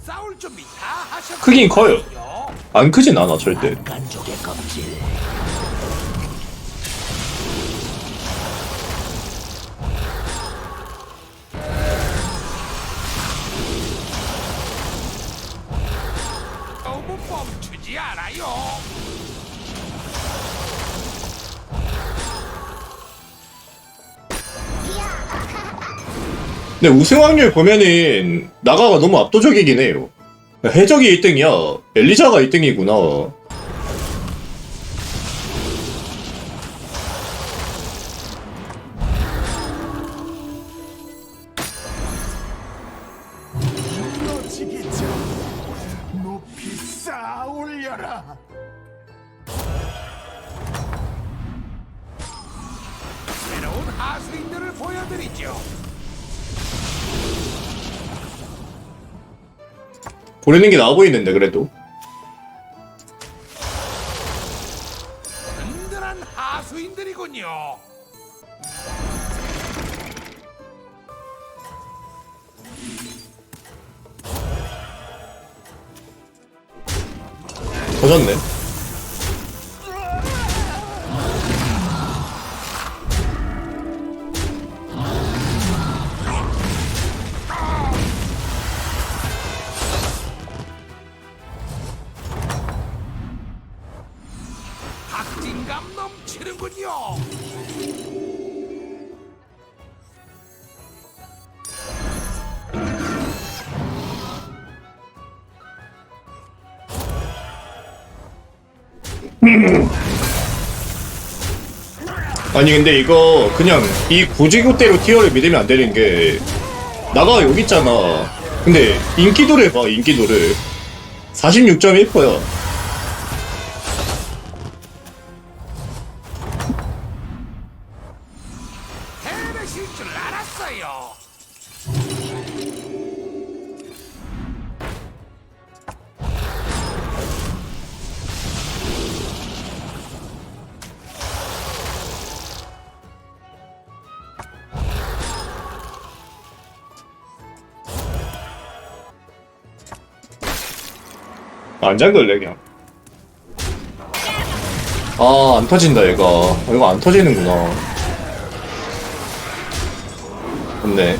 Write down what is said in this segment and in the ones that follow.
싸울 준비 다 하셨. 크긴 커요. 안 크진 않아 절대. 간족의 껍질 너무 멈추지 않아요. 근데 우승 확률 보면은 나가가 너무 압도적이긴 해요. 해적이 1등이야. 엘리자가 1등이구나. 보내는 게 나아 보이는데 그래도. 든든한 하수인들이군요. 터졌네. 아니 근데 이거 그냥 이 구지교대로 티어를 믿으면 안 되는 게 나가 여기 있잖아. 근데 인기도를 봐 인기도를 46.1%야. 안 잠글래 그냥. 아 안 터진다 얘가. 아, 이거 안 터지는구나. 좋네.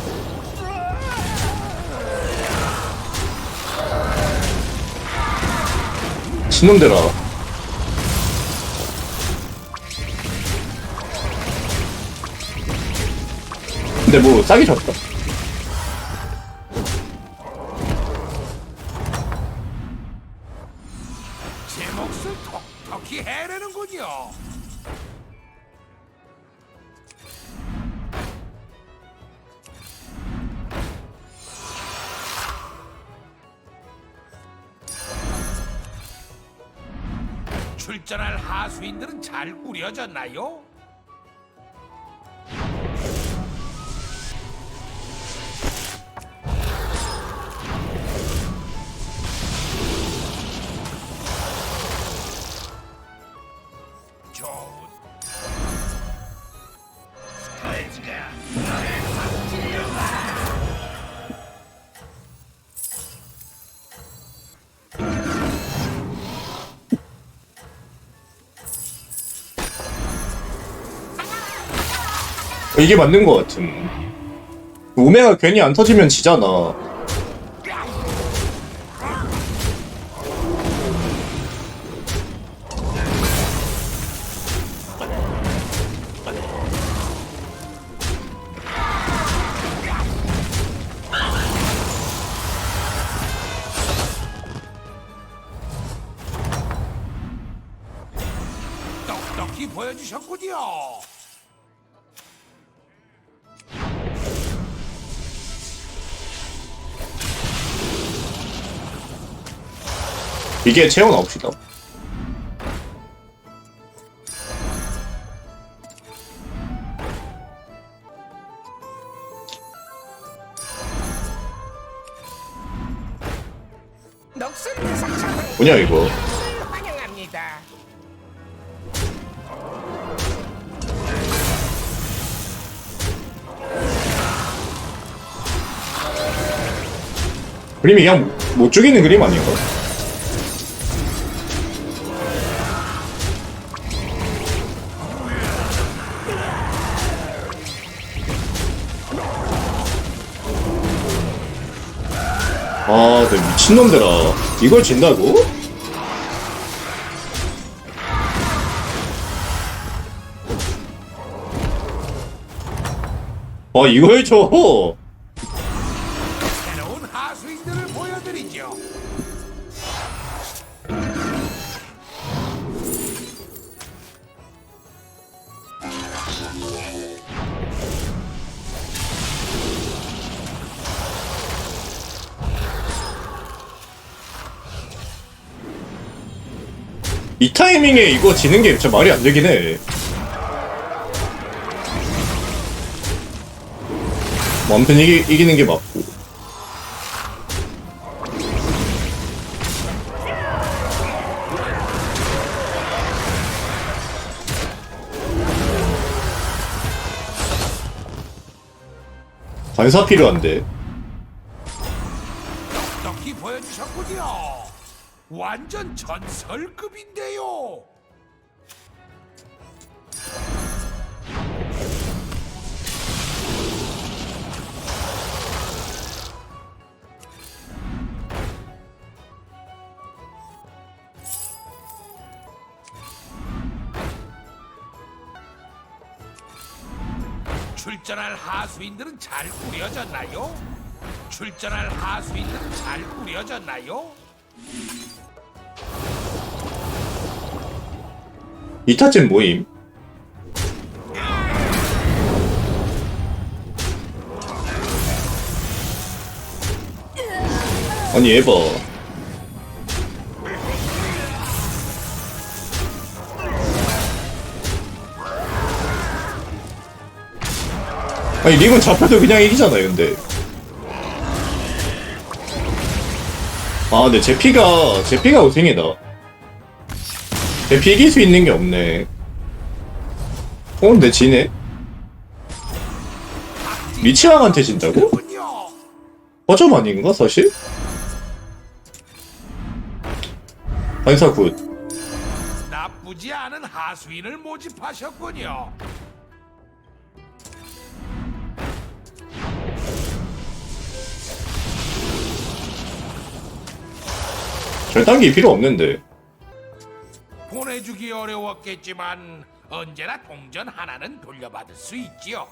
신놈들아. 근데 뭐 싸게 졌다. 톡톡히 해내는군요. 출전할 하수인들은 잘 꾸려졌나요? 이게 맞는 것 같은. 우메가 괜히 안 터지면 지잖아. 이게 채워 상처를 뭐냐 이거? 환영합니다. 그림이 그냥 못 죽이는 그림 아닌가? 아, 내 미친놈들아. 이걸 진다고? 아, 이걸 보여드리죠. 이 타이밍에 이거 지는 게 진짜 말이 안 되긴 해. 뭐 아무튼 이기, 이기는 게 맞고. 관사 필요한데. 완전 전설급인데요. 출전할 하수인들은 잘 꾸려졌나요? 출전할 하수인들은 잘 꾸려졌나요? 이타쯤 모임. 아니 에바. 아니 링은 잡혀도 그냥 이기잖아요 근데. 아 근데 제 피가 제 피가 우승이다 제피 이길 수 있는 게 없네 어 근데 지네 미치왕한테 진다고? 허점 아닌가 사실? 반사 굿 나쁘지 않은 하수인을 모집하셨군요. 절단기 필요 없는데 보내주기 어려웠겠지만 언제나 동전 하나는 돌려받을 수 있지요.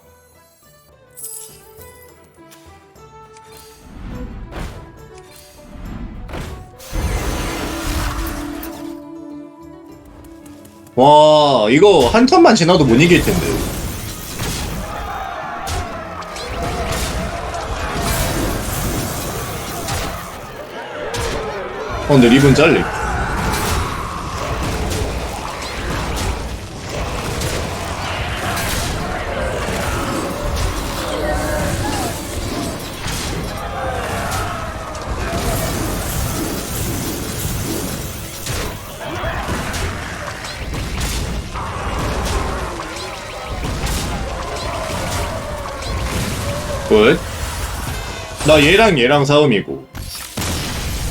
와 이거 한 턴만 지나도 못 이길 텐데 어 근데 리본 잘리 굿. 나 얘랑 얘랑 싸움이고.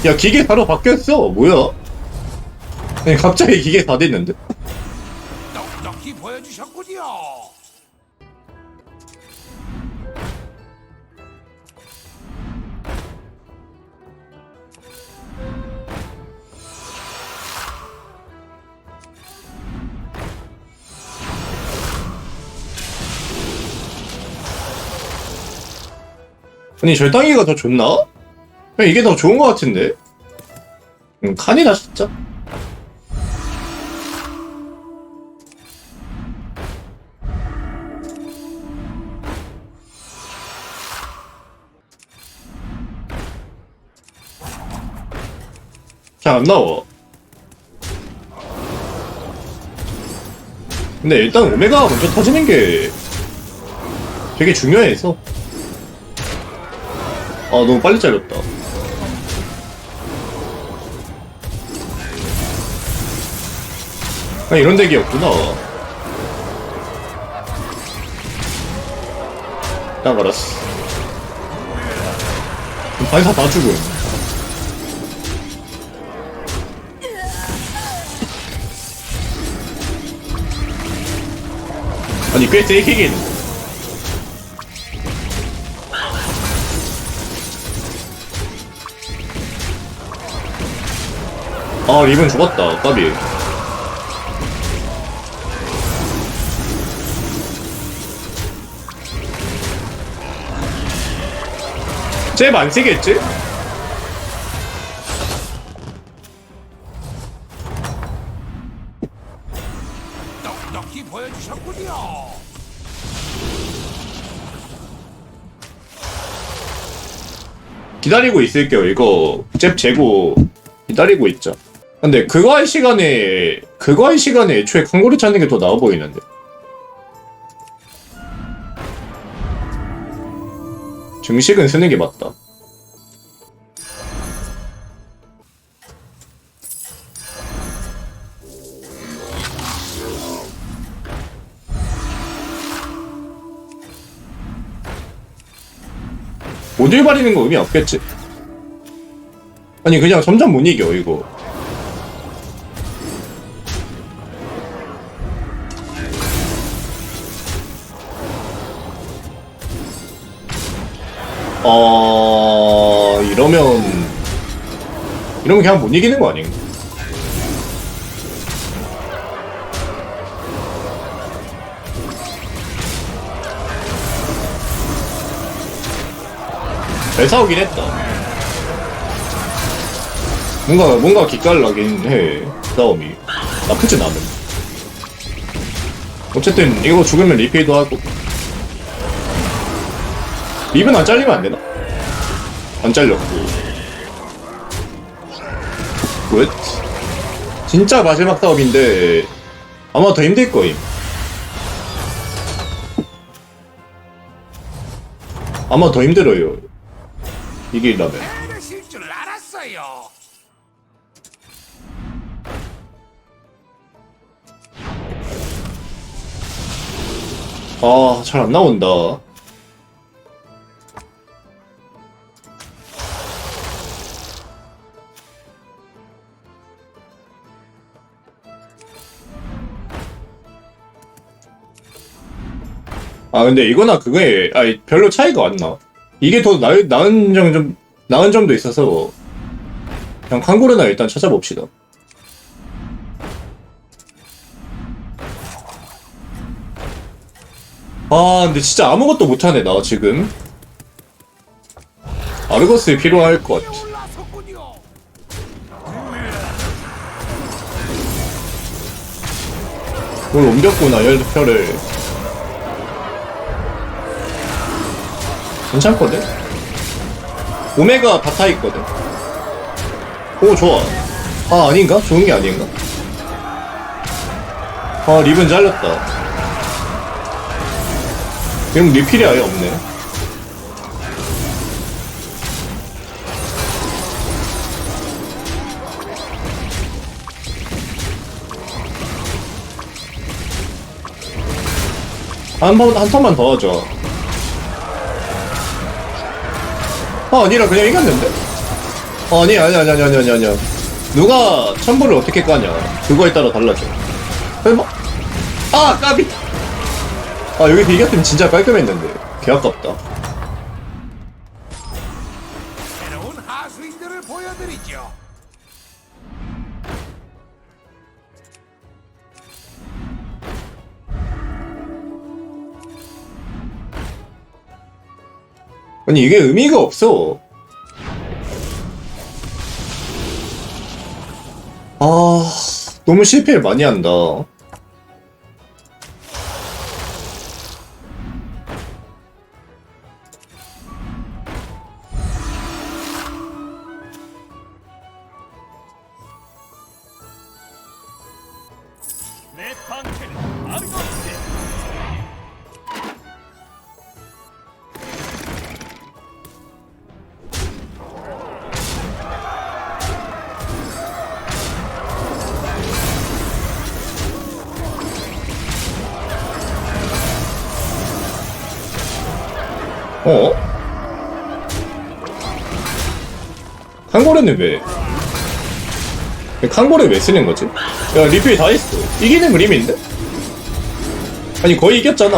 야, 기계 바로 바뀌었어. 뭐야? 아니, 갑자기 기계 다 됐는데? 아니, 절단기가 더 좋나? 그냥 이게 더 좋은 것 같은데? 음, 칸이다, 진짜. 잘 안 나와. 근데 일단 오메가가 먼저 터지는 게 되게 중요해서. 아 너무 빨리 잘렸다. 아 이런 덱이 없구나. 딱 알았어. 반사 다 죽음. 아니 꽤 세게 있는 리븐 죽었다 까비? 똑똑히 보여주셨군요. 기다리고 있을게요. 이거 잽 재고 기다리고 있자. 근데 그거 할 시간에 그거 할 시간에 애초에 강고리 찾는 게 더 나아 보이는데. 증식은 쓰는 게 맞다. 모듈 바리는 거 의미 없겠지? 아니 그냥 점점 못 이겨 이거 어... 이러면 이러면 그냥 못 이기는 거 아닌가? 잘 싸우긴 했다. 뭔가 뭔가 기깔나긴 해 싸움이 나쁘진 않은. 어쨌든 이거 죽으면 리페이도 하고 립은 안 잘리면 안 되나? 안 잘렸고. 굿. 진짜 마지막 싸움인데 아마 더 힘들 거임. 아마 더 힘들어요. 이기려면. 이러실 줄 알았어요. 아, 잘 안 나온다. 아, 근데 이거나 그거에, 아니, 별로 차이가 안 나. 이게 더 나, 나은 점, 좀, 나은 점도 있어서, 그냥 칸고르나 일단 찾아봅시다. 아 근데 진짜 아무것도 못하네 나 지금 아르거스 필요할 것. 그걸 옮겼구나 열표를 괜찮거든? 오메가 바타 있거든 오 좋아 아 아닌가? 좋은 게 아닌가? 아 립은 잘렸다 그럼 리필이 아예 없네 한 번, 한 턴만 더 하죠. 아, 아니라 그냥 이겼는데? 아, 아니, 아니, 아니, 아니, 아니, 아니, 아니. 누가 천불을 어떻게 까냐. 그거에 따라 달라져. 설마? 아, 까비! 아, 여기서 이겼으면 진짜 깔끔했는데. 개 아깝다. 아니, 이게 의미가 없어. 아, 너무 실패를 많이 한다. 내 방패는 아르고 어? 칸고르는 왜? 칸고르 왜 쓰는 거지? 야, 리필 다 했어. 이기는 그림인데? 아니 거의 이겼잖아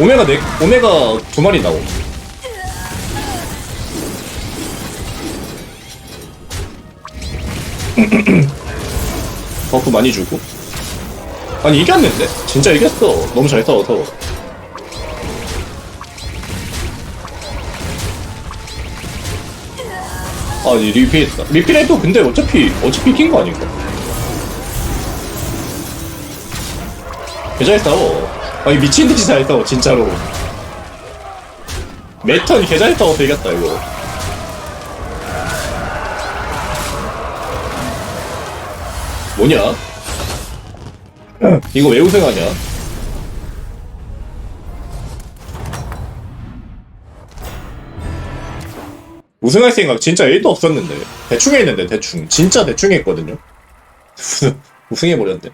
오메가 네 오메가 두 마리 나오 버프 많이 주고 아니 이겼는데? 진짜 이겼어 너무 잘 싸워서 아니 리필했다. 리필해도 근데 어차피 어차피 이긴 거 아닌가? 개잘 싸워 아니 미친듯이 잘 싸워 진짜로. 매턴 개잘 싸워서 이겼다 이거. 뭐냐? 이거 왜 우승하냐? 우승할 생각 진짜 1도 없었는데. 대충 했는데 대충. 진짜 대충 했거든요. 우승해버렸는데